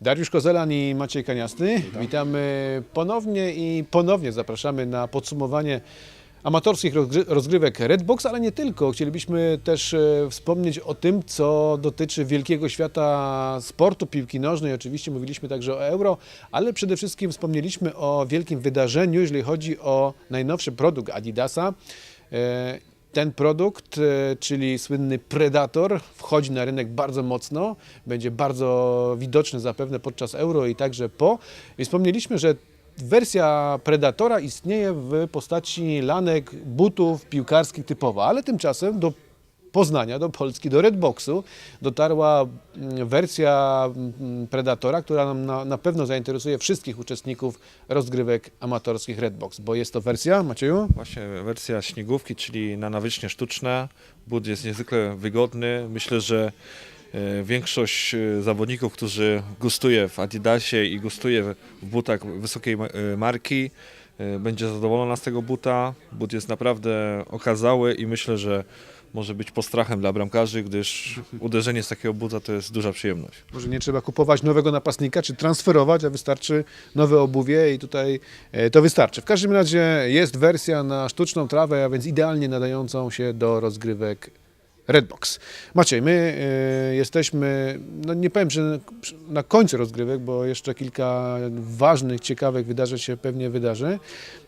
Dariusz Kozelan i Maciej Kaniasty. Witamy ponownie i ponownie zapraszamy na podsumowanie amatorskich rozgry- rozgrywek Redbox, ale nie tylko. Chcielibyśmy też e, wspomnieć o tym, co dotyczy wielkiego świata sportu, piłki nożnej. Oczywiście mówiliśmy także o Euro, ale przede wszystkim wspomnieliśmy o wielkim wydarzeniu, jeżeli chodzi o najnowszy produkt Adidasa. Ten produkt, e, czyli słynny Predator, wchodzi na rynek bardzo mocno, będzie bardzo widoczny zapewne podczas euro i także po. I wspomnieliśmy, że wersja Predatora istnieje w postaci lanek, butów piłkarskich typowo, ale tymczasem do Poznania, do Polski, do Redboxu dotarła mm, wersja mm, Predatora, która nam na, na pewno zainteresuje wszystkich uczestników rozgrywek amatorskich Redbox, bo jest to wersja, Macieju? Właśnie wersja śniegówki, czyli na nawycznie sztuczne. But jest niezwykle wygodny. Myślę, że e, większość e, zawodników, którzy gustuje w Adidasie i gustuje w butach wysokiej e, marki, będzie zadowolona z tego buta. But jest naprawdę okazały i myślę, że może być postrachem dla bramkarzy, gdyż uderzenie z takiego buta to jest duża przyjemność. Może nie trzeba kupować nowego napastnika, czy transferować, a wystarczy nowe obuwie i tutaj e, to wystarczy. W każdym razie jest wersja na sztuczną trawę, a więc idealnie nadającą się do rozgrywek Redbox. Maciej, my e, jesteśmy, no nie powiem, że na końcu rozgrywek, bo jeszcze kilka ważnych, ciekawych wydarzeń się pewnie wydarzy,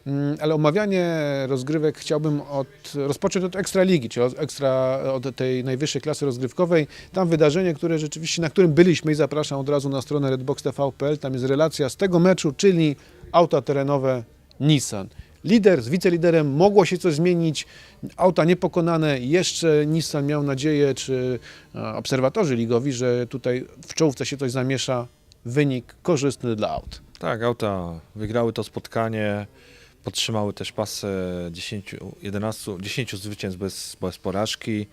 Mm, ale omawianie rozgrywek chciałbym od, rozpocząć od Ekstraligi, czyli od, ekstra, od tej najwyższej klasy rozgrywkowej. Tam wydarzenie, które rzeczywiście, na którym byliśmy i zapraszam od razu na stronę redbox.tv.pl, tam jest relacja z tego meczu, czyli auta terenowe Nissan. Lider z wiceliderem mogło się coś zmienić, auta niepokonane, jeszcze Nissan miał nadzieję, czy e, obserwatorzy ligowi, że tutaj w czołówce się coś zamiesza, wynik korzystny dla aut. Tak, auta wygrały to spotkanie, podtrzymały też pasę 10, 11, 10 zwycięstw bez, bez porażki.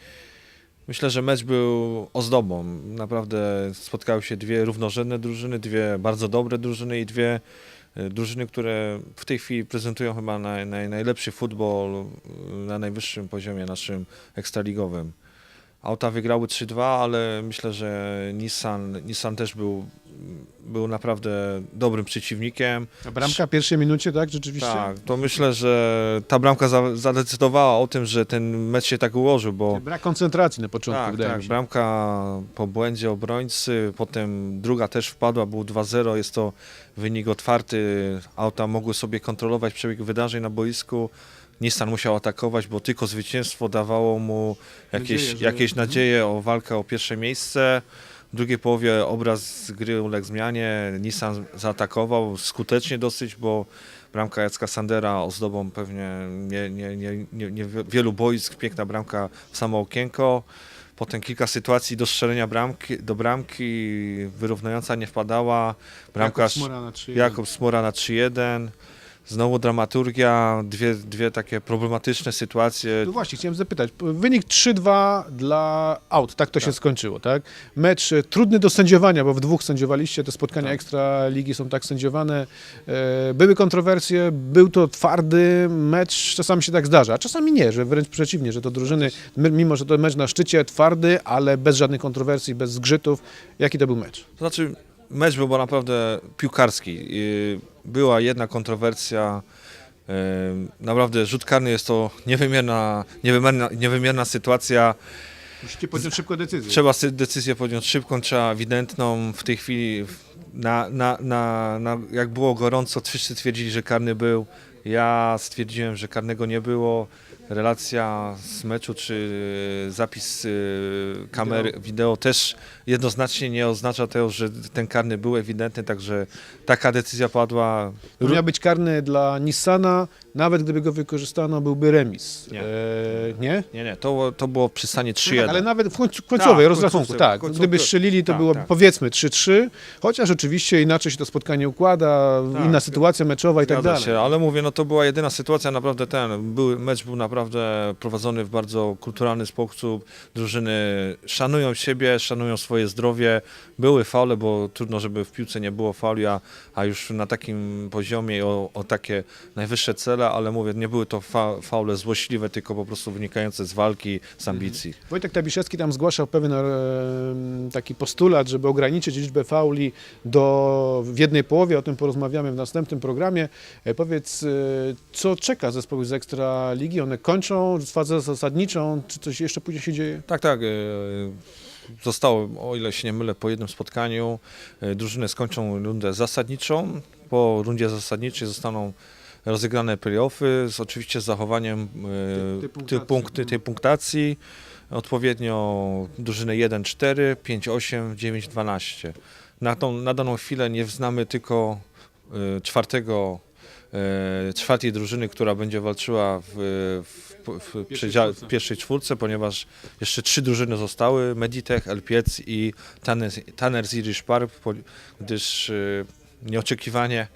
Myślę, że mecz był ozdobą. Naprawdę spotkały się dwie równorzędne drużyny, dwie bardzo dobre drużyny i dwie drużyny, które w tej chwili prezentują chyba naj, naj, najlepszy futbol e, na najwyższym poziomie naszym ekstraligowym. Auta wygrały 3-2, ale myślę, że Nissan, Nissan też był, był naprawdę dobrym przeciwnikiem. A bramka w pierwszej minucie, tak? Rzeczywiście? Tak, to myślę, że ta bramka za, zadecydowała o tym, że ten mecz się tak ułożył, bo Brak koncentracji na początku, tak, wydaje tak, mi się. bramka po błędzie obrońcy, potem druga też wpadła, był 2-0, jest to wynik otwarty, auta mogły sobie kontrolować przebieg wydarzeń na boisku, Nissan musiał atakować, bo tylko zwycięstwo dawało mu jakieś, Nadzieję, że- jakieś mhm. nadzieje o walkę o pierwsze miejsce. W drugiej połowie obraz gry uległ zmianie, Nissan zaatakował skutecznie dosyć, bo bramka Jacka Sandera ozdobą pewnie nie, nie, nie, nie, nie wielu boisk, piękna bramka w samo okienko. Potem kilka sytuacji do strzelenia bramki, do bramki, wyrównująca nie wpadała. Bramka Jakub Smora na 3-1. Jakub Smora na 3-1. Znowu dramaturgia, dwie, dwie takie problematyczne sytuacje. No właśnie, chciałem zapytać. Wynik 3-2 dla aut, tak to się skończyło, tak? Mecz e, trudny do sędziowania, bo w dwóch sędziowaliście, te spotkania Tak. ekstra ligi są tak sędziowane. E, Były kontrowersje, był to twardy mecz, czasami się tak zdarza, a czasami nie, że wręcz przeciwnie, że to drużyny, my- mimo że to mecz na szczycie, twardy, ale bez żadnych kontrowersji, bez zgrzytów. Jaki to był mecz? To znaczy, mecz był naprawdę piłkarski. Była jedna kontrowersja. yy, Naprawdę rzut karny jest to niewymierna, niewymierna, niewymierna sytuacja. Musicie podjąć szybko decyzję. Trzeba decyzję podjąć szybką, trzeba ewidentną. W tej chwili, na, na, na, na, jak było gorąco, wszyscy twierdzili, że karny był. Ja stwierdziłem, że karnego nie było. Relacja z meczu czy zapis y, kamery, wideo. też jednoznacznie nie oznacza tego, że ten karny był ewidentny, także taka decyzja padła. To miał być karny dla Nissana, nawet gdyby go wykorzystano, byłby remis. Nie. E, nie? Nie, nie, to, to było przy stanie 3-1. No tak, ale nawet w końcu, końcowej Tak, rozrachunku, końcówce, tak. końcówce. Gdyby strzelili, to Tak, byłoby tak. powiedzmy 3-3, chociaż oczywiście inaczej się to spotkanie układa, Tak, inna sytuacja meczowa i tak dalej. się, ale mówię, no to była jedyna sytuacja, naprawdę ten, był, mecz był naprawdę naprawdę prowadzony w bardzo kulturalny sposób. Drużyny szanują siebie, szanują swoje zdrowie. Były faule, bo trudno, żeby w piłce nie było fauli, a, a już na takim poziomie o, o takie najwyższe cele, ale mówię, nie były to fa, faule złośliwe, tylko po prostu wynikające z walki, z ambicji. Wojtek Tabiszewski tam zgłaszał pewien e, taki postulat, żeby ograniczyć liczbę fauli do, w jednej połowie, o tym porozmawiamy w następnym programie. E, Powiedz, e, co czeka zespoły z Ekstraligi? One kończą fazę zasadniczą, czy coś jeszcze później się dzieje? Tak, tak. e, Zostało, o ile się nie mylę, po jednym spotkaniu. e, Drużyny skończą rundę zasadniczą. Po rundzie zasadniczej zostaną rozegrane playoffy z oczywiście zachowaniem Tej- tej punktacji. punkty, tej punktacji. Odpowiednio drużyny 1-4, 5-8, 9-12. Na, tą, na daną chwilę nie znamy tylko e, czwartego czwartej drużyny, która będzie walczyła w, w, w, w, przedziale- w pierwszej czwórce, ponieważ jeszcze trzy drużyny zostały, Meditech, Elpiec i Tanner- Tanner Irish Park, gdyż e, nieoczekiwanie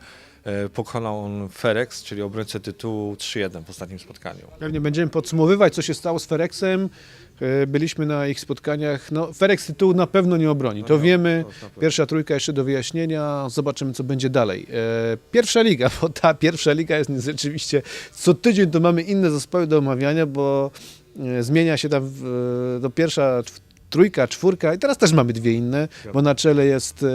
e, pokonał on Ferex, czyli obrońcę tytułu 3-1 w ostatnim spotkaniu. Pewnie będziemy podsumowywać, co się stało z Fereksem. E, Byliśmy na ich spotkaniach. No, Fereks tytułu na pewno nie obroni, to No wiemy. Pierwsza trójka jeszcze do wyjaśnienia, zobaczymy co będzie dalej. E, Pierwsza liga, bo ta pierwsza liga jest rzeczywiście, co tydzień to mamy inne zespoły do omawiania, bo e, zmienia się tam do pierwsza trójka, czwórka i teraz też mamy dwie inne, bo na czele jest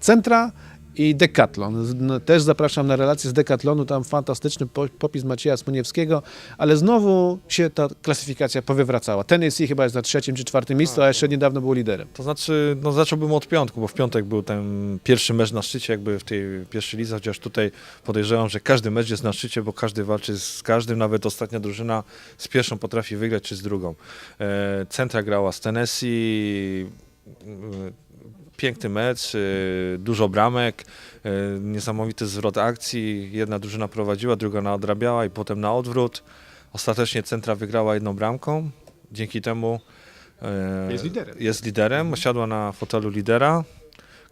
Centra i Decathlon. No, Też zapraszam na relację z Decathlonu, tam fantastyczny po- popis Macieja Smuniewskiego, ale znowu się ta klasyfikacja powywracała. Tennessee chyba jest na trzecim czy czwartym miejscu, a jeszcze niedawno był liderem. To znaczy, no zacząłbym od piątku, bo w piątek był ten pierwszy mecz na szczycie, jakby w tej pierwszej lidze, chociaż tutaj podejrzewam, że każdy mecz jest na szczycie, bo każdy walczy z każdym, nawet ostatnia drużyna z pierwszą potrafi wygrać, czy z drugą. E, Centra grała z Tennessee, piękny mecz, e, dużo bramek, e, niesamowity zwrot akcji, jedna drużyna prowadziła, druga nadrabiała i potem na odwrót. Ostatecznie Centra wygrała jedną bramką, dzięki temu e, Jest liderem. jest liderem, siadła na fotelu lidera.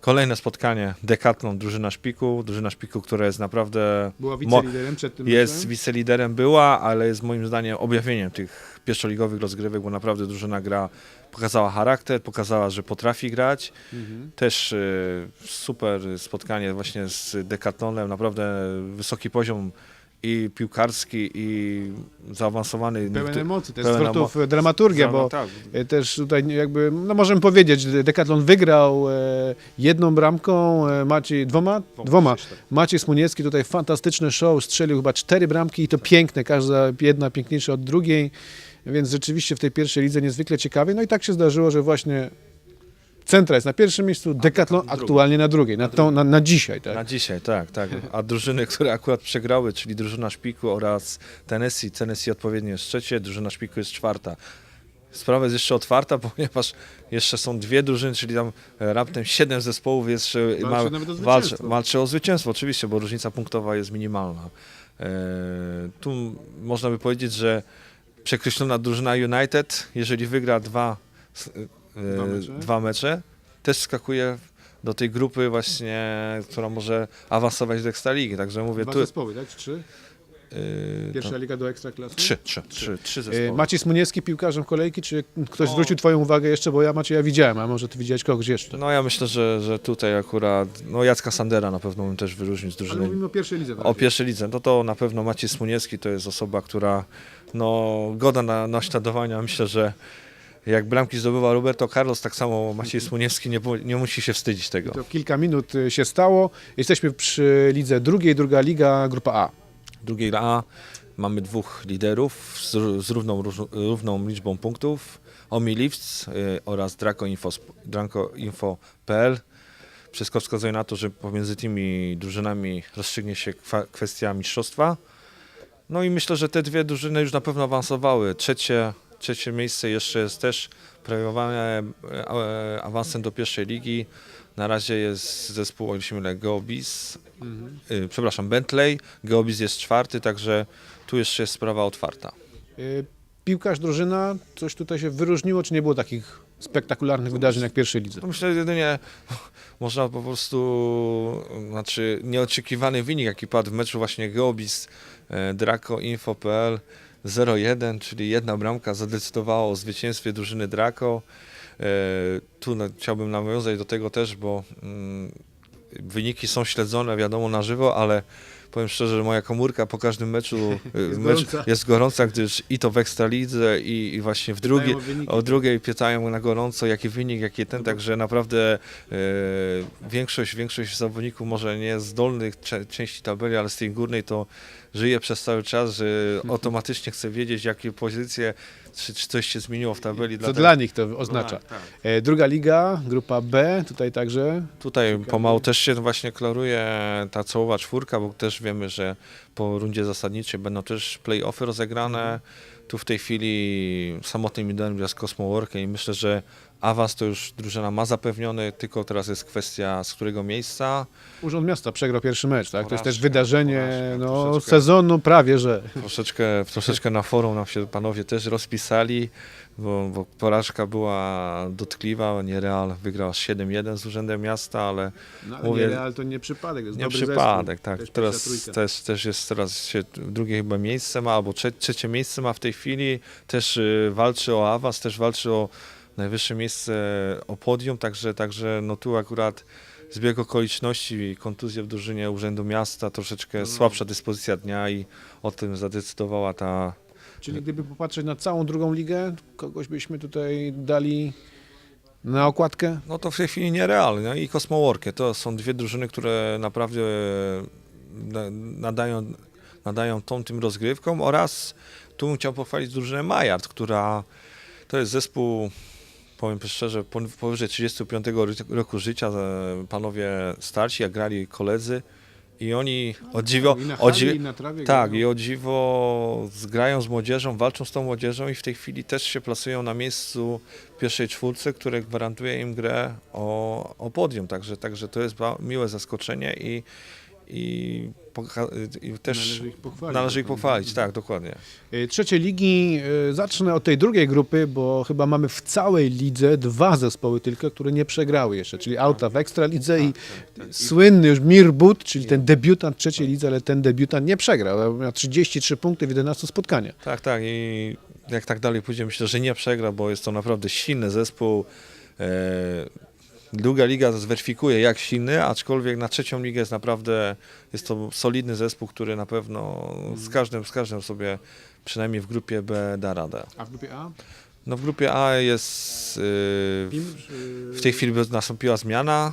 Kolejne spotkanie, Decathlon, drużyna szpiku, drużyna szpiku, która jest naprawdę, Była wiceliderem przed tym jest meczem. wiceliderem była, ale jest moim zdaniem objawieniem tych pierwszoligowych rozgrywek, bo naprawdę drużyna gra, pokazała charakter, pokazała, że potrafi grać. Mhm. Też y, super spotkanie właśnie z Decathlonem, naprawdę wysoki poziom i piłkarski, i zaawansowany. Pełen emocji, to jest zwrotów dramaturgia, bo tak, e, też tutaj jakby, no możemy powiedzieć, Decathlon wygrał e, jedną bramką, e, Maciej, dwoma? Dwoma. Maciej Smuniecki tutaj fantastyczne show, strzelił chyba cztery bramki i to piękne, każda jedna piękniejsza od drugiej, więc rzeczywiście w tej pierwszej lidze niezwykle ciekawie. No i tak się zdarzyło, że właśnie Centra jest na pierwszym miejscu, Decathlon aktualnie na drugiej, na, tą, na, na dzisiaj, tak? Na dzisiaj, tak, tak. A drużyny, które akurat przegrały, czyli drużyna Szpiku oraz Tennessee, Tennessee odpowiednio jest trzecie, drużyna Szpiku jest czwarta. Sprawa jest jeszcze otwarta, ponieważ jeszcze są dwie drużyny, czyli tam e, raptem siedem zespołów jeszcze Walczy nawet o walczy, zwycięstwo. walczy o zwycięstwo, oczywiście, bo różnica punktowa jest minimalna. E, tu można by powiedzieć, że przekreślona drużyna United, jeżeli wygra dwa, e, Dwa mecze. dwa mecze, też skakuje do tej grupy właśnie, która może awansować do Ekstraligi. Także mówię, Dwa tu zespoły, tak? Czy Trzy? yy, Pierwsza to, liga do Ekstraklasy? trzy, trzy, trzy, trzy E, zespoły. Maciej Smuniewski piłkarzem kolejki, czy ktoś O. zwrócił Twoją uwagę jeszcze, bo ja Macieja widziałem, a może Ty widziałeś kogoś jeszcze? No ja myślę, że, że tutaj akurat, no Jacka Sandera na pewno bym też wyróżnił z Ale drużyny. mówimy o pierwszej lidze. O pierwszej lidze, no to na pewno Maciej Smuniewski to jest osoba, która no goda na naśladowania. Myślę, że jak bramki zdobywa Roberto Carlos, tak samo Maciej Smuniewski nie, nie musi się wstydzić tego. To kilka minut y, się stało. Jesteśmy przy lidze drugiej, druga liga, grupa A. drugiej A mamy dwóch liderów z, z równą, równą liczbą punktów. Omi Lifts y, oraz Draco Info, Dracoinfo.pl. Wszystko wskazuje na to, że pomiędzy tymi drużynami rozstrzygnie się kwa, kwestia mistrzostwa. No i myślę, że te dwie drużyny już na pewno awansowały. Trzecie, trzecie miejsce jeszcze jest też premiowane e, e, awansem do pierwszej ligi. Na razie jest zespół, o ile się mylę, Geobis, y, przepraszam, Bentley, Geobis jest czwarty, także tu jeszcze jest sprawa otwarta. Y, Piłkarz, drużyna, coś tutaj się wyróżniło, czy nie było takich spektakularnych wydarzeń jak pierwszej lidze? Myślę, że jedynie można po prostu, znaczy nieoczekiwany wynik, jaki padł w meczu właśnie Geobis, e, Draco, Info.pl, 0-1, czyli jedna bramka zadecydowała o zwycięstwie drużyny Draco. E, Tu chciałbym nawiązać do tego też, bo mm, wyniki są śledzone, wiadomo, na żywo, ale powiem szczerze, że moja komórka po każdym meczu Jest mecz gorąca. jest gorąca, gdyż i to w Ekstralidze i, i właśnie w drugiej, o drugiej pytają na gorąco, jaki wynik, jaki ten, także naprawdę e, większość, większość zawodników może nie z dolnych części tabeli, ale z tej górnej to żyje przez cały czas, że automatycznie chce wiedzieć, jakie pozycje, czy, czy coś się zmieniło w tabeli. Co dla nich to oznacza. Tak, tak. E, Druga liga, grupa B, tutaj także. Tutaj pomału też się właśnie klaruje ta czołowa czwórka, bo też wiemy, że po rundzie zasadniczej będą też play-offy rozegrane. Tu w tej chwili samotnym liderem jest Cosmoworkę i myślę, że awans to już drużyna ma zapewniony, tylko teraz jest kwestia z którego miejsca. Urząd Miasta przegrał pierwszy mecz, tak? To jest też Porażka, wydarzenie porażka, no, troszeczkę. sezonu prawie, że. Troszeczkę, troszeczkę na forum nam się panowie też rozpisali, bo, bo porażka była dotkliwa. Niereal wygrał 7-1 z Urzędem Miasta, ale No, ale Mówię- nie, Real to nie przypadek, to jest Nie dobry przypadek, zespół. tak. Też teraz pierwsza trójka. też, też jest teraz się drugie chyba miejsce ma, albo trze, trzecie miejsce ma w tej chwili. Też y, walczy o awans, też walczy o najwyższe miejsce o podium, także, także no tu akurat zbieg okoliczności, kontuzje w drużynie Urzędu Miasta, troszeczkę No. słabsza dyspozycja dnia i o tym zadecydowała ta Czyli gdyby popatrzeć na całą drugą ligę, kogoś byśmy tutaj dali na okładkę? No to w tej chwili nierealne i Kosmoworkę. To są dwie drużyny, które naprawdę na- nadają, nadają tą tym rozgrywkom oraz tu bym chciał pochwalić drużynę Majard, która to jest zespół, powiem szczerze, powyżej 35 ry- roku życia, e, panowie starsi, jak grali koledzy i oni o dziwo, I na o dziwo, i tak, grają. i o dziwo zgrają z młodzieżą, walczą z tą młodzieżą i w tej chwili też się plasują na miejscu pierwszej czwórce, które gwarantuje im grę o, o podium. Także, także to jest miłe zaskoczenie i, i, i też Należy ich pochwalić. należy ich pochwalić. Tak, dokładnie. E, Trzecie ligi, e, zacznę od tej drugiej grupy, bo chyba mamy w całej lidze dwa zespoły tylko, które nie przegrały jeszcze, czyli Auta w Ekstralidze i słynny już Mirbut, czyli ten debiutant trzeciej lidze, ale ten debiutant nie przegrał, miał 33 punkty w 11 spotkaniach. Tak, tak. I jak tak dalej pójdzie, myślę, że nie przegra, bo jest to naprawdę silny zespół. Druga liga zweryfikuje, jak silny, aczkolwiek na trzecią ligę jest naprawdę jest to solidny zespół, który na pewno z każdym, z każdym sobie przynajmniej w grupie B da radę. A w grupie A? No w grupie A jest y, czy... w tej chwili nastąpiła zmiana.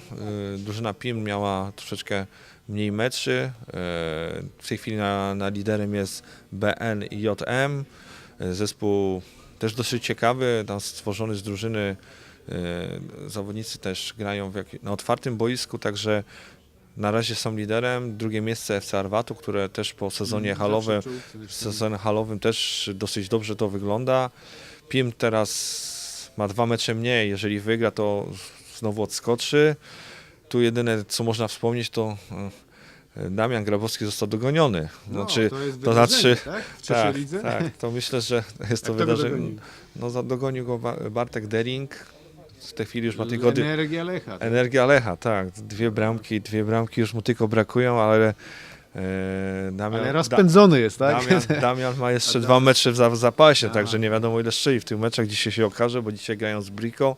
y, Drużyna PIM miała troszeczkę mniej meczy. y, W tej chwili na, na liderem jest BN i JM. Y, Zespół też dosyć ciekawy, tam stworzony z drużyny. Y, Zawodnicy też grają w jak, na otwartym boisku, także na razie są liderem. Drugie miejsce FC Arwatu, które też po sezonie halowym czołówce w sezonie halowym też dosyć dobrze to wygląda. PIM teraz ma dwa mecze mniej, jeżeli wygra to znowu odskoczy. Tu jedyne co można wspomnieć to e, Damian Grabowski został dogoniony. No, Znaczy, to, jest to znaczy- tak? Tak, tak, to myślę, że jest to Jak wydarzenie. No, dogonił go Ba- Bartek Dering. W tej chwili już ma tylko Energia Lecha. tak? Energia Lecha, tak. Dwie bramki, dwie bramki już mu tylko brakują, ale e, Damian, Ale Da- rozpędzony jest, tak? Damian, Damian ma jeszcze dwa mecze w, za- w zapasie, także nie wiadomo ile strzeli w tych meczach. Dzisiaj się okaże, bo dzisiaj grają z Brico.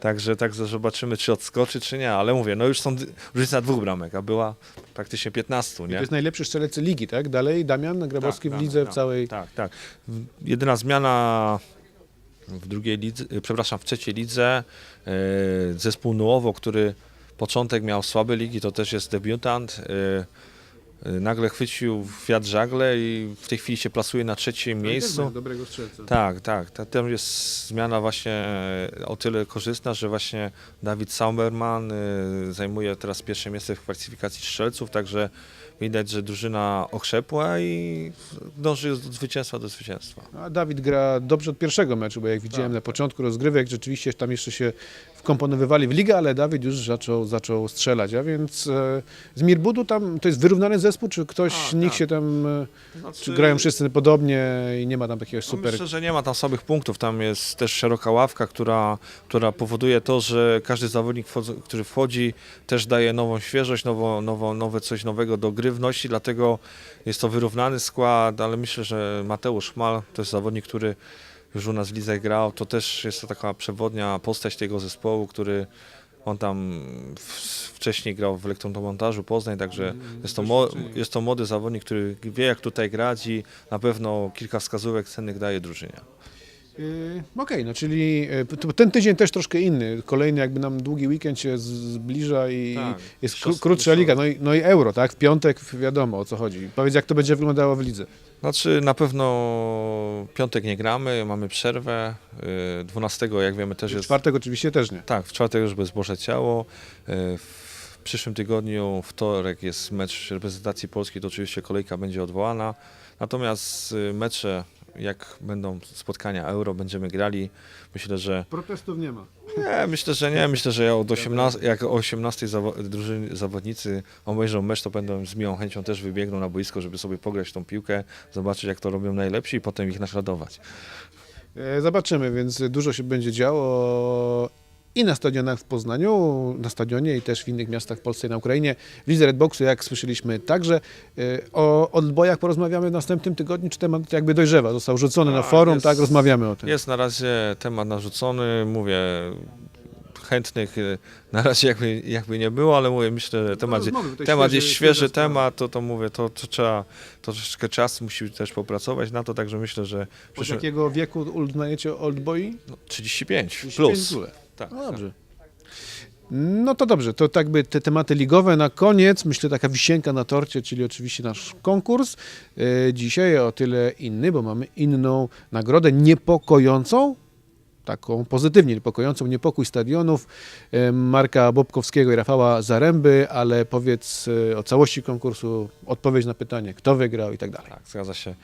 Także, także zobaczymy, czy odskoczy, czy nie. Ale mówię, no już są różnica dwóch bramek, a była praktycznie 15, To nie? jest najlepszy strzelec ligi, tak? Dalej Damian Grabowski Tak, w lidze tak, w całej... Tak, tak. Jedyna zmiana w drugiej lidze, y, przepraszam, w trzeciej lidze. e, Zespół Nuowo, który początek miał słabe ligi, to też jest debiutant. E, Nagle chwycił wiatr żagle i w tej chwili się plasuje na trzecim miejscu. dobrego strzelca. Tak, tak. Ta- Tam jest zmiana właśnie e, o tyle korzystna, że właśnie Dawid Sauberman e, zajmuje teraz pierwsze miejsce w klasyfikacji strzelców, także widać, że drużyna okrzepła i dąży do zwycięstwa do zwycięstwa. A Dawid gra dobrze od pierwszego meczu, bo jak widziałem Tak, na tak. początku rozgrywek, rzeczywiście tam jeszcze się wkomponowywali w ligę, ale Dawid już zaczął, zaczął strzelać, a więc e, z Mirbudu tam to jest wyrównany zespół. czy ktoś, A, nikt tak. się tam, e, Znaczy, czy grają wszyscy podobnie i nie ma tam takiego No super... Myślę, że nie ma tam słabych punktów. Tam jest też szeroka ławka, która, która powoduje to, że każdy zawodnik, wchodz- który wchodzi, też daje nową świeżość, nowo, nowo, nowe coś nowego do gry wnosi, dlatego jest to wyrównany skład, ale myślę, że Mateusz Chmal to jest zawodnik, który już u nas w lidze grał, to też jest to taka przewodnia postać tego zespołu, który on tam wcześniej grał w elektromontażu Poznań, także jest to, jest to młody zawodnik, który wie jak tutaj grać i na pewno kilka wskazówek cennych daje drużynie. Yy, Okej, no czyli p- ten tydzień też troszkę inny. Kolejny jakby nam długi weekend się zbliża i Tak, jest kró- krótsza liga. No i, no i euro, tak? W piątek wiadomo o co chodzi. Powiedz jak to będzie wyglądało w lidze. Znaczy na pewno piątek nie gramy, mamy przerwę, y, 12 jak wiemy też W jest... czwartek oczywiście też nie. Tak, w czwartek już bezboże ciało, y, w przyszłym tygodniu wtorek jest mecz reprezentacji polskiej, to oczywiście kolejka będzie odwołana, natomiast mecze jak będą spotkania euro, będziemy grali, myślę, że Protestów nie ma. Nie, myślę, że nie. Myślę, że od 18, jak o 18 zawo- drużyny, zawodnicy obejrzą mecz, to będą z miłą chęcią też wybiegną na boisko, żeby sobie pograć tą piłkę, zobaczyć jak to robią najlepsi i potem ich naśladować. E, Zobaczymy, więc dużo się będzie działo i na stadionach w Poznaniu, na stadionie i też w innych miastach w Polsce i na Ukrainie. W Lidze Redboxu, jak słyszeliśmy, także e, o odbojach porozmawiamy w następnym tygodniu, czy temat jakby dojrzewa, został rzucony na A, forum, jest- tak, rozmawiamy o tym. Jest na razie temat narzucony, mówię, chętnych y, na razie jakby, jakby nie było, ale mówię, myślę, że temat, tutaj temat świeży- jest świeży temat, to, to mówię, to, to trzeba, to troszeczkę czasu musi też popracować na to, także myślę, że Od przyszły, jakiego wieku uznajecie oldboi? no, 35 35 plus. ogóle. Tak, No dobrze. No to dobrze, to tak by te tematy ligowe na koniec, myślę taka wisienka na torcie, czyli oczywiście nasz konkurs. E, Dzisiaj o tyle inny, bo mamy inną nagrodę niepokojącą, taką pozytywnie niepokojącą, niepokój stadionów e, Marka Bobkowskiego i Rafała Zaręby, ale powiedz e, o całości konkursu, odpowiedź na pytanie, kto wygrał i tak dalej. Tak, zgadza się.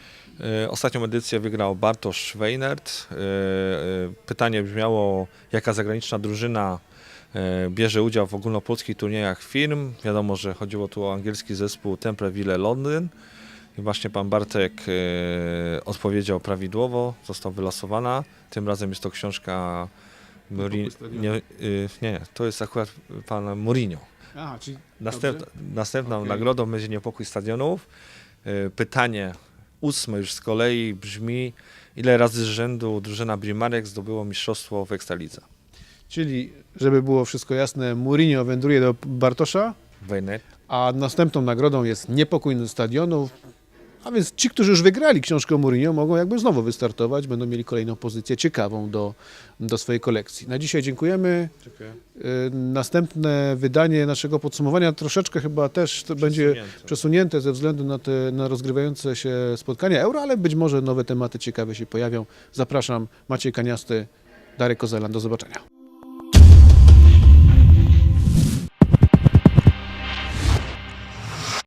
E, Ostatnią edycję wygrał Bartosz Weinert. E, e, Pytanie brzmiało, jaka zagraniczna drużyna bierze udział w ogólnopolskich turniejach firm. Wiadomo, że chodziło tu o angielski zespół Templeville Londyn. I właśnie pan Bartek odpowiedział prawidłowo, została wylosowana. Tym razem jest to książka stadionu. Nie, nie, to jest akurat pan Mourinho. Aha, czyli Następna, następną Okej. nagrodą będzie niepokój stadionów. Pytanie ósme już z kolei brzmi, ile razy z rzędu drużyna Brimarek zdobyło mistrzostwo w Ekstralidze? Czyli, żeby było wszystko jasne, Mourinho wędruje do Bartosza, Wejnet? a następną nagrodą jest niepokój stadionów. A więc ci, którzy już wygrali książkę o Mourinho, mogą jakby znowu wystartować, będą mieli kolejną pozycję ciekawą do, do swojej kolekcji. Na dzisiaj dziękujemy. Dziękuję. Y, Następne wydanie naszego podsumowania troszeczkę chyba też będzie przesunięte ze względu na te na rozgrywające się spotkania euro, ale być może nowe tematy ciekawe się pojawią. Zapraszam, Maciej Kaniasty, Darek Kozelan, do zobaczenia.